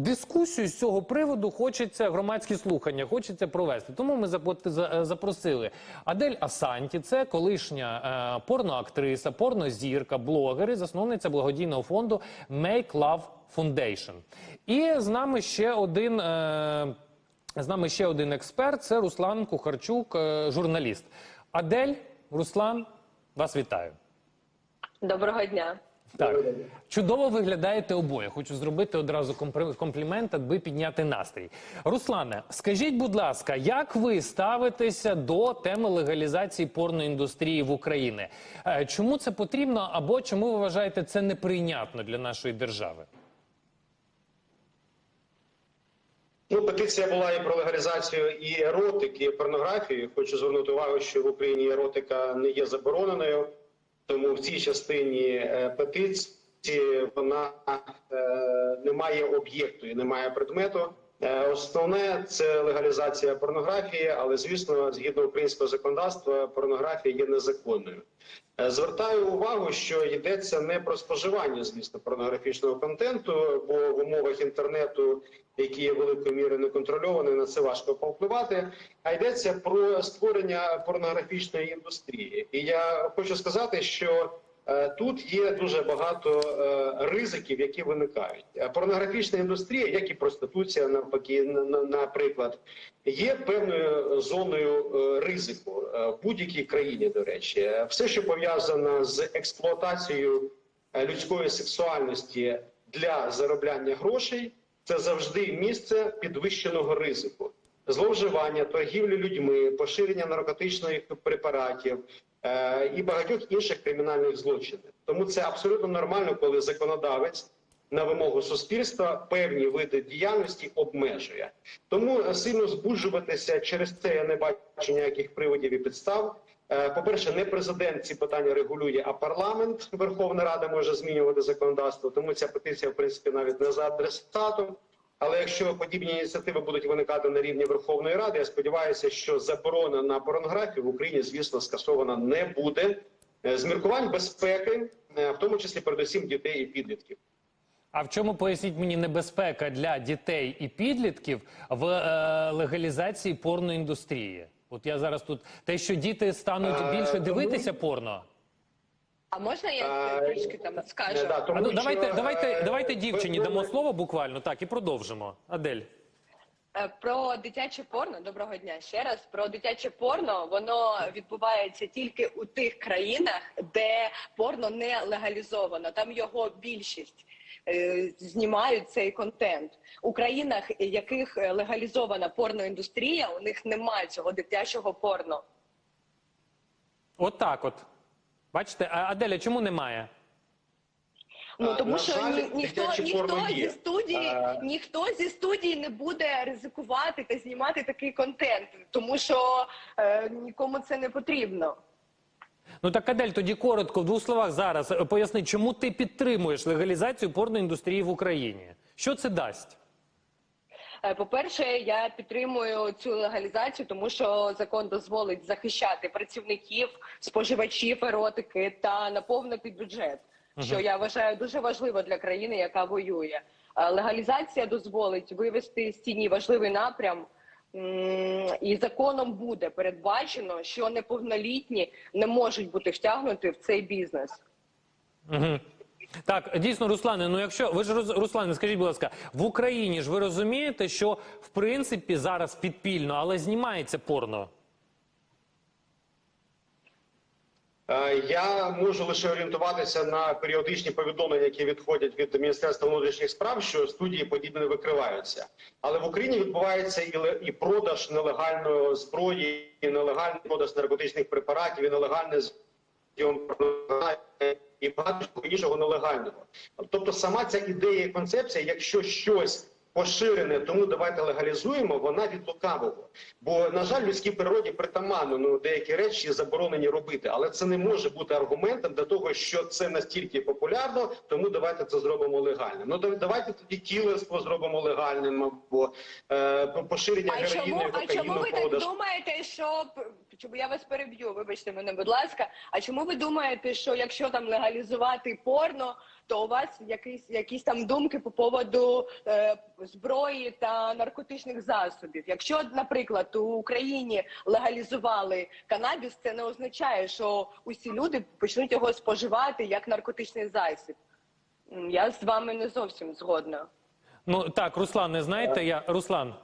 дискусію з цього приводу хочеться громадські слухання, хочеться провести. Тому ми е, запросили Адель Асанті, це колишня е, порноактриса, порнозірка, блогер і засновниця благодійного фонду Make Love Foundation. І з нами ще один. Е, з нами ще один експерт. Це Руслан Кухарчук, журналіст. Адель, Руслан, вас вітаю. Доброго дня. Так, чудово виглядаєте обоє. Хочу зробити одразу комплімент, аби підняти настрій. Руслане, скажіть, будь ласка, як ви ставитеся до теми легалізації порноіндустрії в Україні? Е, Чому це потрібно, або чому ви вважаєте це неприйнятно для нашої держави? Ну, петиція була і про легалізацію і еротики, і порнографії. Хочу звернути увагу, що в Україні еротика не є забороненою, тому в цій частині е, петиції вона е, не має об'єкту і не має предмету. Е, Основне це легалізація порнографії, але звісно, згідно українського законодавства, порнографія є незаконною. Е, Звертаю увагу, що йдеться не про споживання, звісно, порнографічного контенту, бо в умовах інтернету, які є великою мірою неконтрольовані, на це важко повпливати. А йдеться про створення порнографічної індустрії. І я хочу сказати, що тут є дуже багато е, ризиків, які виникають. Е, Порнографічна індустрія, як і проституція, навпаки, на- на- наприклад, є певною зоною е, ризику е, в будь-якій країні. До речі, Е, все, що пов'язано з експлуатацією е, людської сексуальності для заробляння грошей, це завжди місце підвищеного ризику. Зловживання, торгівлі людьми, поширення наркотичних препаратів е, і багатьох інших кримінальних злочинів. Тому це абсолютно нормально, коли законодавець на вимогу суспільства певні види діяльності обмежує. Тому е, сильно збуджуватися через це я не бачу ніяких приводів і підстав. Е, По-перше, не президент ці питання регулює, а парламент Верховна Рада може змінювати законодавство. Тому ця петиція, в принципі, навіть не за адресатом. Але якщо подібні ініціативи будуть виникати на рівні Верховної Ради, я сподіваюся, що заборона на порнографію в Україні, звісно, скасована не буде Е, з міркувань безпеки, е, в тому числі передусім дітей і підлітків. А в чому поясніть мені небезпека для дітей і підлітків в е, легалізації порноіндустрії? От я зараз тут те, що діти стануть Е, більше дивитися порно. А можна я трішки там скажу? Да, тому ну що, давайте, давайте, е, давайте дівчині ви- дамо ви- слово буквально так і продовжимо. Адель. Е, Про дитяче порно, доброго дня ще раз. Про дитяче порно воно відбувається тільки у тих країнах, де порно не легалізовано. Там його більшість е, знімають цей контент. У країнах, яких легалізована порноіндустрія, у них немає цього дитячого порно. От так от. Бачите, а Аделя, чому немає? Ну тому на що жаль, ні, ніхто, ніхто зі є. студії, А. ніхто зі студії не буде ризикувати та знімати такий контент, тому що е, нікому це не потрібно. Ну так Адель, тоді коротко в двох словах зараз е, поясни, чому ти підтримуєш легалізацію порноіндустрії в Україні? Що це дасть? Е, По-перше, я підтримую цю легалізацію, тому що закон дозволить захищати працівників, споживачів еротики та наповнити бюджет, що я вважаю дуже важливо для країни, яка воює. Е, Легалізація дозволить вивести з тіні важливий напрям. І законом буде передбачено, що неповнолітні не можуть бути втягнуті в цей бізнес. Угу. Так, дійсно, Руслане, ну якщо ви ж роз- Руслане, скажіть, будь ласка, в Україні ж ви розумієте, що в принципі зараз підпільно, але знімається порно. Е, Я можу лише орієнтуватися на періодичні повідомлення, які відходять від Міністерства внутрішніх справ, що студії подібне викриваються. Але в Україні відбувається і продаж нелегальної зброї, і нелегальний продаж наркотичних препаратів, і нелегальне порнографії, і багато чого іншого нелегального. Тобто, сама ця ідея і концепція, якщо щось поширене, тому давайте легалізуємо, вона від лукавого. Бо, на жаль, людській природі притаманно ну, деякі речі заборонені робити, але це не може бути аргументом для того, що це настільки популярно, тому давайте це зробимо легальним. Ну давайте тоді кілерство зробимо легальним, або е, поширення героїну і а чому ви так продаж. думаєте, що чому я вас переб'ю? Вибачте мене, будь ласка. А чому ви думаєте, що якщо там легалізувати порно, то у вас якісь якісь там думки по поводу е, зброї та наркотичних засобів? Якщо, наприклад, у Україні легалізували канабіс, це не означає, що усі люди почнуть його споживати як наркотичний засіб. Я з вами не зовсім згодна. Ну так, Руслан, не знаєте, я Руслан.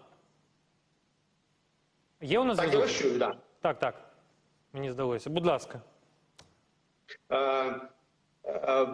Є у нас Так, я вас чую, так. Так, так. Мені здалося. Будь ласка. Е, е,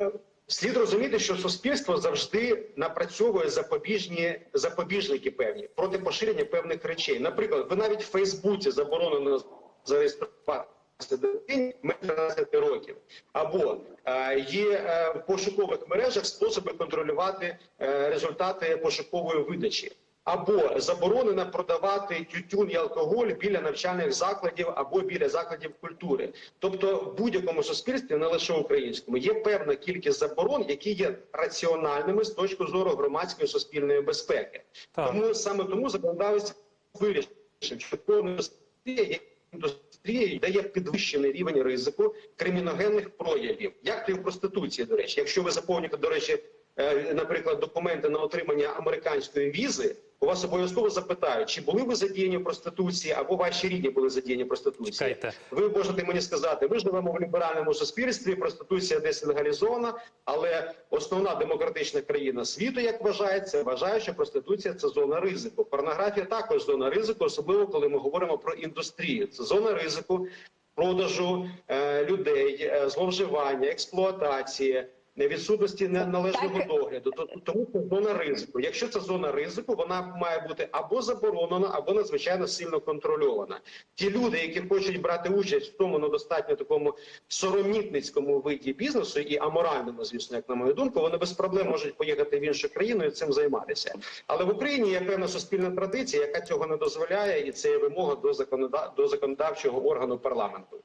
е, Слід розуміти, що суспільство завжди напрацьовує запобіжні запобіжники певні проти поширення певних речей. Наприклад, ви навіть в Фейсбуці заборонено зареєструвати дитині менше 13 років, або е, є е, в пошукових мережах способи контролювати е, результати пошукової видачі. Або заборонено продавати тютюн і алкоголь біля навчальних закладів або біля закладів культури. Тобто, в будь-якому суспільстві, не лише українському, є певна кількість заборон, які є раціональними з точки зору громадської суспільної безпеки. Так. Тому саме тому законодавець вирішив, що повна індустрія є індустрією, де підвищений рівень ризику криміногенних проявів, як то і в проституції. До речі, якщо ви заповнюєте, до речі, е, наприклад, документи на отримання американської візи. У вас обов'язково запитають, чи були ви задіяні в проституції, або ваші рідні були задіяні в проституції. Чекайте. Ви можете мені сказати, ми живемо в ліберальному суспільстві, проституція десь легалізована, але основна демократична країна світу, як вважається, вважає, що проституція це зона ризику. Порнографія також зона ризику, особливо коли ми говоримо про індустрію. Це зона ризику продажу е, людей, е, зловживання, експлуатації. Відсутності неналежного догляду, То- тому це зона ризику. Якщо це зона ризику, вона має бути або заборонена, або надзвичайно сильно контрольована. Ті люди, які хочуть брати участь в тому недостатньо такому соромітницькому виді бізнесу і аморальному, звісно, як на мою думку, вони без проблем можуть поїхати в іншу країну і цим займатися. Але в Україні є певна суспільна традиція, яка цього не дозволяє, і це є вимога до законода... до законодавчого органу парламенту.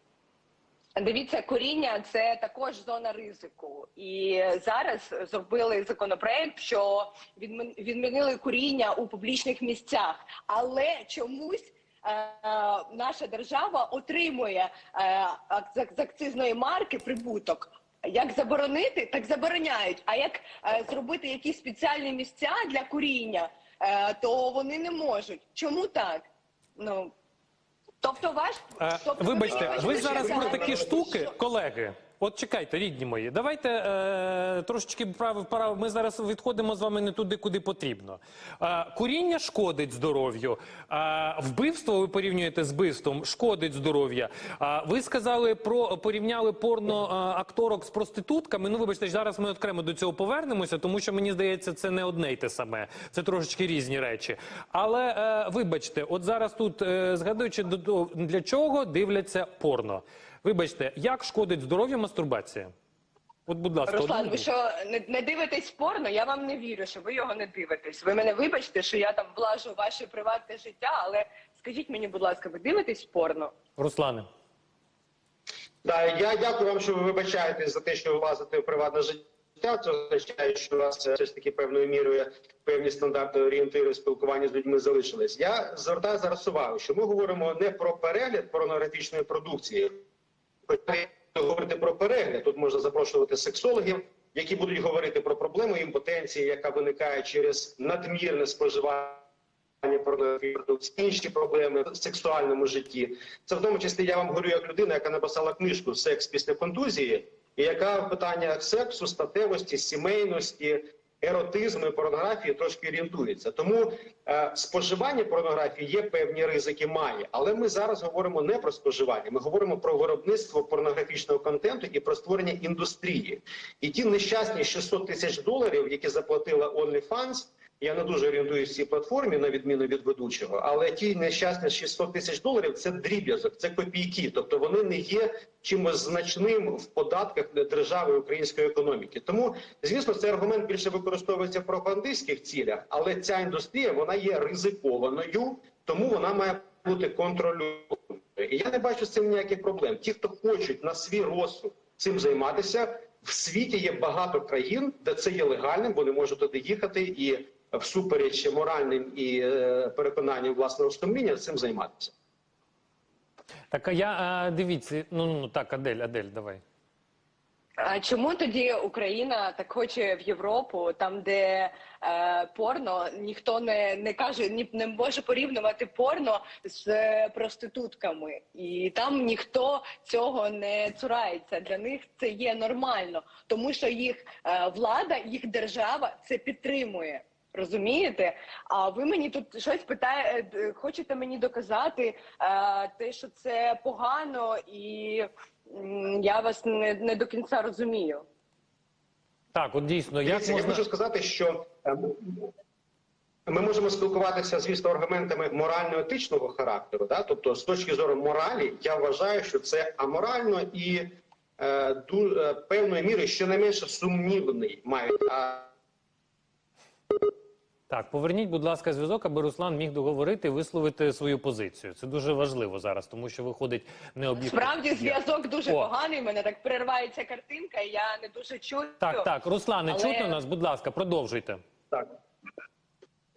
Дивіться, коріння це також зона ризику, і зараз зробили законопроект, що відмінили коріння у публічних місцях, але чомусь. е, Наша держава отримує е, з акцизної марки прибуток. Як заборонити, так забороняють. А як е, зробити якісь спеціальні місця для куріння, то вони не можуть. Чому так? Ну тобто, ваш Е, тобто, Вибачте, ви зараз про такі штуки, колеги. От чекайте, рідні мої, давайте е, трошечки вправи вправи. Ми зараз відходимо з вами не туди, куди потрібно. Е, куріння шкодить здоров'ю. Е, вбивство ви порівнюєте з вбивством, шкодить здоров'я. Е, ви сказали про порівняли порно е, акторок з проститутками. Ну, вибачте, зараз ми окремо до цього повернемося, тому що мені здається, це не одне й те саме. Це трошечки різні речі. Але е, вибачте, от зараз тут е, згадуючи до для чого дивляться порно. Вибачте, як шкодить здоров'ю мастурбація? От, будь ласка, Руслан, ви що не, не дивитесь порно? Я вам не вірю, що ви його не дивитесь. Ви мене вибачте, що я там влажу ваше приватне життя, але скажіть мені, будь ласка, ви дивитесь порно? Руслане. Да, я дякую вам, що ви вибачаєтесь за те, що ви влазите в приватне життя. Це означає, що у вас все ж таки певною мірою певні стандарти орієнтири спілкування з людьми залишились. Я звертаю зараз увагу, що ми говоримо не про перегляд порнографічної продукції. Хоча говорити про перегляд, тут можна запрошувати сексологів, які будуть говорити про проблему імпотенції, яка виникає через надмірне споживання продукції, інші проблеми в сексуальному житті. Це в тому числі я вам говорю як людина, яка написала книжку Секс після контузії, і яка в питаннях сексу, статевості, сімейності. Еротизму і порнографії трошки орієнтується, тому е, споживання порнографії є певні ризики, має, але ми зараз говоримо не про споживання. Ми говоримо про виробництво порнографічного контенту і про створення індустрії. І ті нещасні 600 тисяч доларів, які заплатила OnlyFans, я не дуже орієнтуюсь в цій платформі, на відміну від ведучого, але ті нещасні 600 тисяч доларів це дріб'язок, це копійки. Тобто вони не є чимось значним в податках держави української економіки. Тому, звісно, цей аргумент більше використовується в пропагандистських цілях, але ця індустрія вона є ризикованою, тому вона має бути контрольованою. І я не бачу з цим ніяких проблем. Ті, хто хочуть на свій розсуд цим займатися. В світі є багато країн, де це є легальним, вони можуть туди їхати і всупереч моральним і е, переконанням власного стомління цим займатися. Так, а я дивіться, ну, ну так, Адель, Адель, давай. А чому тоді Україна так хоче в Європу, там де е, порно ніхто не, не каже, ні не може порівнювати порно з е, проститутками, і там ніхто цього не цурається. Для них це є нормально, тому що їх е, влада, їх держава це підтримує. Розумієте? А ви мені тут щось питаєте, хочете мені доказати е, те, що це погано, і м, я вас не, не до кінця розумію. Так, от дійсно, як Дивіться, я хочу сказати, що е, ми можемо спілкуватися, звісно, аргументами морально-етичного характеру. Да? Тобто, з точки зору моралі, я вважаю, що це аморально і е, ду, е, певною мірою щонайменше сумнівний мають. А Так, поверніть, будь ласка, зв'язок, аби Руслан міг договорити висловити свою позицію. Це дуже важливо зараз, тому що виходить необ'єктивно. Справді зв'язок дуже О. поганий. в Мене так переривається картинка, і я не дуже чую. Так, так, Руслане, Але- чутно нас, будь ласка, продовжуйте. Так.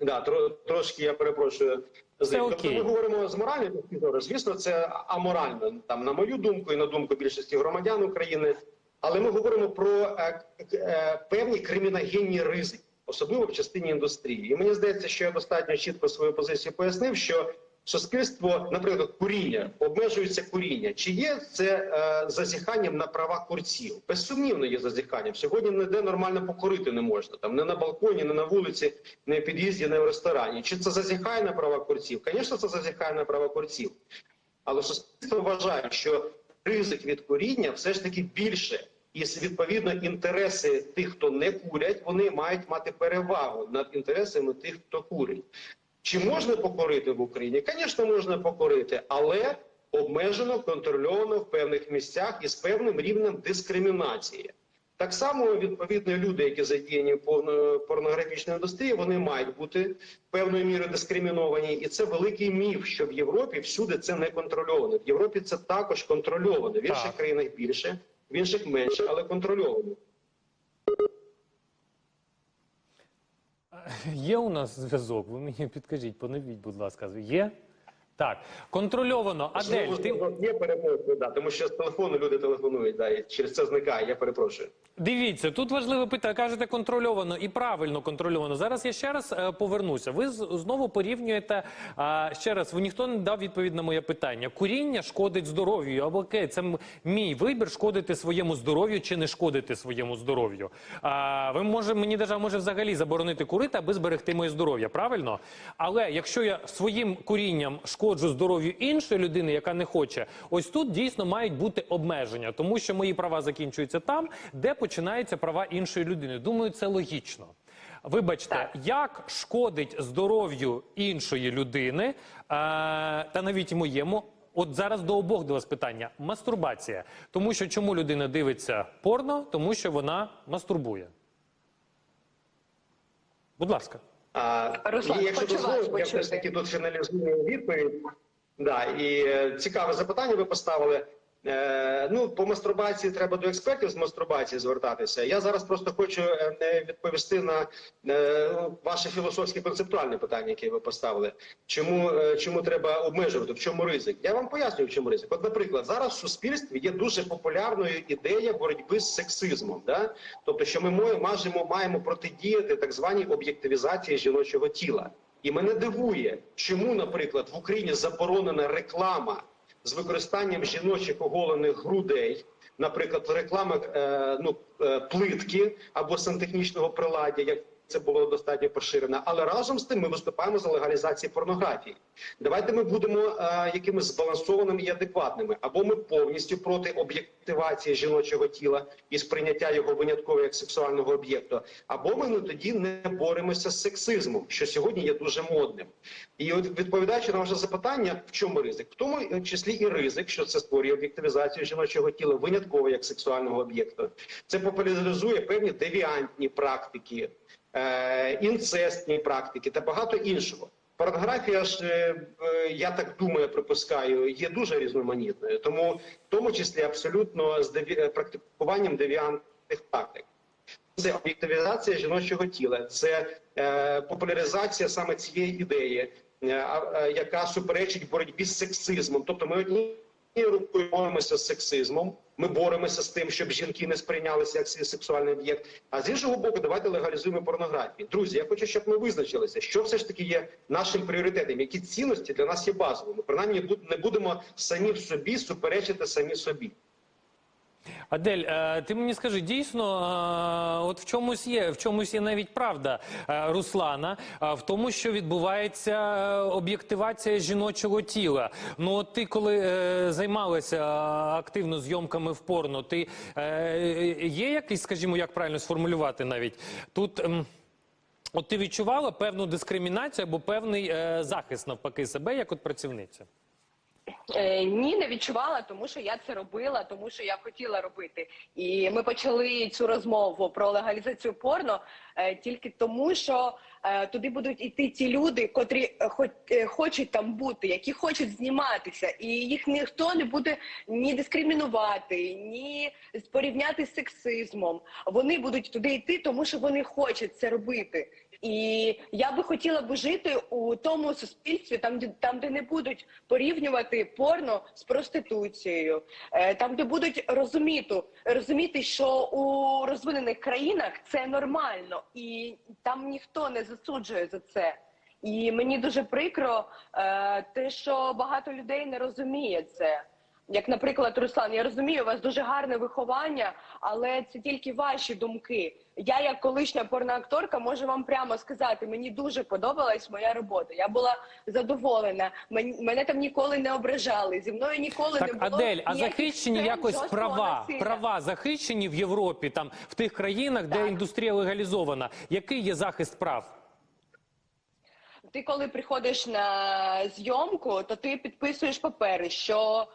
Да, тро, трошки я перепрошую. Це тобто ми говоримо з моральної точки зору. Звісно, це аморально, там, на мою думку, і на думку більшості громадян України. Але ми говоримо про е, е, певні криміногенні ризики, особливо в частині індустрії. І мені здається, що я достатньо чітко свою позицію пояснив, що суспільство, наприклад, куріння, обмежується куріння. Чи є це е, зазіханням на права курців? Безсумнівно є зазіханням. Сьогодні ніде нормально покурити не можна. Там не на балконі, не на вулиці, не в під'їзді, не в ресторані. Чи це зазіхає на права курців? Звісно, це зазіхає на права курців. Але суспільство вважає, що ризик від куріння все ж таки більше. І відповідно інтереси тих, хто не курять, вони мають мати перевагу над інтересами тих, хто курить. Чи можна покорити в Україні? Звісно, можна покорити, але обмежено, контрольовано в певних місцях і з певним рівнем дискримінації. Так само відповідно люди, які задіяні в порно- порнографічній індустрії, вони мають бути певною мірою дискриміновані, і це великий міф, що в Європі всюди це не контрольовано. В Європі це також контрольовано. В інших країнах більше, в інших менше, але контрольовано. Є у нас зв'язок? Ви мені підкажіть, поновіть, будь ласка. Є? Так, контрольовано. Адель, ти Є перепрошую, да, тому що з телефону люди телефонують, да, і через це зникає. Я перепрошую. Дивіться, тут важливе питання. Кажете контрольовано і правильно контрольовано. Зараз я ще раз е, повернуся. Ви знову порівнюєте ще раз. Ви ніхто не дав відповідь на моє питання. Куріння шкодить здоров'ю. Або окей, це мій вибір шкодити своєму здоров'ю чи не шкодити своєму здоров'ю. А, ви може мені держава може взагалі заборонити курити, аби зберегти моє здоров'я. Правильно? Але якщо я своїм курінням шкоджу здоров'ю іншої людини, яка не хоче, ось тут дійсно мають бути обмеження, тому що мої права закінчуються там, де починаються права іншої людини. Думаю, це логічно. Вибачте, Так. як шкодить здоров'ю іншої людини, е, та навіть моєму. От зараз до обох до вас питання: мастурбація. Тому що чому людина дивиться порно? Тому що вона мастурбує. Будь ласка. А, Руслан, і якщо вас я все ж таки тут фіналізую відповідь. Да, і е, цікаве запитання ви поставили. Е, ну, по мастурбації треба до експертів з мастурбації звертатися. Я зараз просто хочу е, е, відповісти на ваше філософське концептуальне питання, яке ви поставили. Чому, чому треба обмежувати? В чому ризик? Я вам пояснюю, в чому ризик. От, наприклад, зараз в суспільстві є дуже популярною ідея боротьби з сексизмом. Да? Тобто, що ми мо- маємо, маємо протидіяти так званій об'єктивізації жіночого тіла. І мене дивує, чому, наприклад, в Україні заборонена реклама з використанням жіночих оголених грудей, наприклад, реклама е, ну, е, плитки або сантехнічного приладдя, як це було достатньо поширено. Але разом з тим ми виступаємо за легалізацію порнографії. Давайте ми будемо е, якимись збалансованими і адекватними, або ми повністю проти об'єктивації жіночого тіла і сприйняття його винятково як сексуального об'єкту, або ми ну, тоді не боремося з сексизмом, що сьогодні є дуже модним. І от відповідаючи на ваше запитання, в чому ризик? В тому числі і ризик, що це створює об'єктивізацію жіночого тіла винятково як сексуального об'єкту. Це популяризує певні девіантні практики, е, інцестні практики та багато іншого. Порнографія ж е, е, я так думаю, припускаю, є дуже різноманітною, тому в тому числі абсолютно з е, практикуванням девіантних практик. Це об'єктивізація жіночого тіла, це е, популяризація саме цієї ідеї. е, е, яка суперечить боротьбі з сексизмом. Тобто ми одні рукою боремося з сексизмом. Ми боремося з тим, щоб жінки не сприйнялися як сексуальний об'єкт. А з іншого боку, давайте легалізуємо порнографію. Друзі, я хочу, щоб ми визначилися, що все ж таки є нашим пріоритетом, які цінності для нас є базовими. Принаймні, не будемо самі в собі суперечити самі собі. Адель, е, ти мені скажи, дійсно, е, от в чомусь є, в чомусь є навіть правда е, Руслана, в тому, що відбувається об'єктивація жіночого тіла. Ну, от ти коли займалася активно зйомками в порно, ти є якийсь, скажімо, як правильно сформулювати навіть тут. ем, От ти відчувала певну дискримінацію або певний захист навпаки себе, як от працівниця? Е, ні, не відчувала, тому що я це робила, тому що я хотіла робити. І ми почали цю розмову про легалізацію порно е, тільки тому, що е, туди будуть іти ті люди, котрі хочуть там бути, які хочуть зніматися, і їх ніхто не буде ні дискримінувати, ні порівняти з сексизмом. Вони будуть туди йти, тому що вони хочуть це робити. І я би хотіла би жити у тому суспільстві, там де там, де не будуть порівнювати порно з проституцією, е, там, де будуть розуміти, розуміти, що у розвинених країнах це нормально, і там ніхто не засуджує за це. І мені дуже прикро, е, те, що багато людей не розуміє це. Як, наприклад, Руслан, я розумію, у вас дуже гарне виховання, але це тільки ваші думки. Я, як колишня порноакторка, можу вам прямо сказати, мені дуже подобалась моя робота. Я була задоволена. Мен- Мене там ніколи не ображали. Зі мною ніколи не Так, було Адель, а ніяких захищені сцен якось жорсткого права, насилля. права захищені в Європі, там в тих країнах, де Так. індустрія легалізована. Який є захист прав? Ти коли приходиш на зйомку, то ти підписуєш папери, що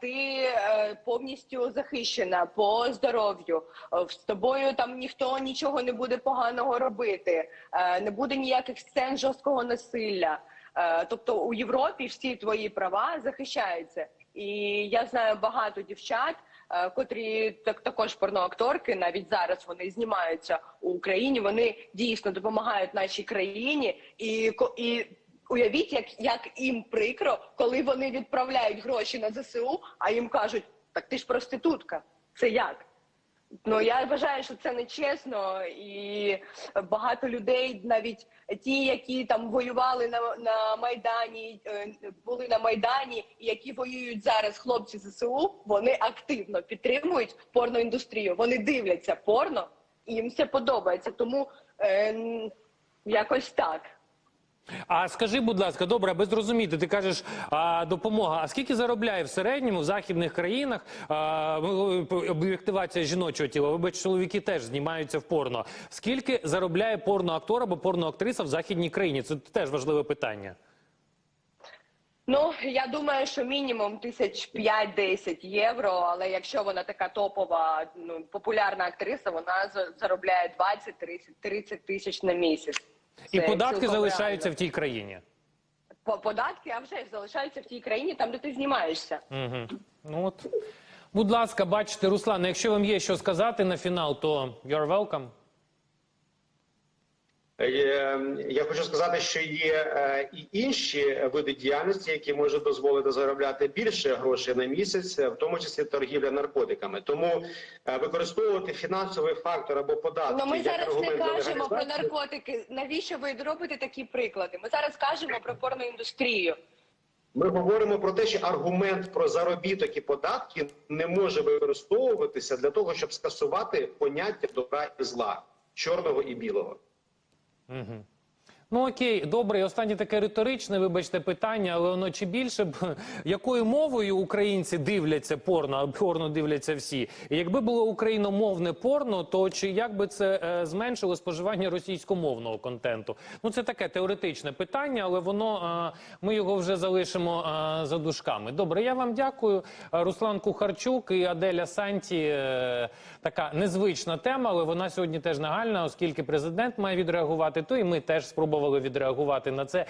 ти е, повністю захищена по здоров'ю. Е, З тобою там ніхто нічого не буде поганого робити, е, не буде ніяких сцен жорсткого насилля. Е, тобто у Європі всі твої права захищаються. І я знаю багато дівчат, е, котрі так також порноакторки, навіть зараз вони знімаються у Україні. Вони дійсно допомагають нашій країні, і і уявіть, як, як їм прикро, коли вони відправляють гроші на ЗСУ, а їм кажуть: так ти ж проститутка. Це як? Ну я вважаю, що це нечесно, і багато людей, навіть ті, які там воювали на, на майдані, е, були на майдані, і які воюють зараз хлопці ЗСУ, вони активно підтримують порноіндустрію. Вони дивляться порно, і їм це подобається. Тому е, якось так. А скажи, будь ласка, добре, аби зрозуміти, ти кажеш а, допомога. А скільки заробляє в середньому в західних країнах а, об'єктивація жіночого тіла? Вибач, чоловіки теж знімаються в порно. Скільки заробляє порноактор або порноактриса в західній країні? Це теж важливе питання. Ну я думаю, що мінімум тисяч 5-10 євро. Але якщо вона така топова, ну популярна актриса, вона за- заробляє 20-30 тисяч на місяць. І податки залишаються реально. в тій країні. По- податки, а вже ж залишаються в тій країні, там де ти знімаєшся. Угу. Ну от, будь ласка, бачите, Руслан, якщо вам є що сказати на фінал, то you're welcome. Е, Я хочу сказати, що є е, і інші види діяльності, які можуть дозволити заробляти більше грошей на місяць, е, в тому числі торгівля наркотиками. Тому використовувати фінансовий фактор або податки Ну ми зараз не кажемо про наркотики. Навіщо ви робите такі приклади? Ми зараз кажемо про порноіндустрію. Ми говоримо про те, що аргумент про заробіток і податки не може використовуватися для того, щоб скасувати поняття добра і зла, чорного і білого. Угу. Ну окей, добре, і останнє таке риторичне, вибачте, питання, але воно чи більше б якою мовою українці дивляться порно, а порно дивляться всі. І якби було україномовне порно, то чи як би це е, зменшило споживання російськомовного контенту? Ну це таке теоретичне питання, але воно е, ми його вже залишимо е, за дужками. Добре, я вам дякую. Е, Руслан Кухарчук і Аделя Санті. Е, така незвична тема, але вона сьогодні теж нагальна, оскільки президент має відреагувати, то і ми теж спробували відреагувати на це.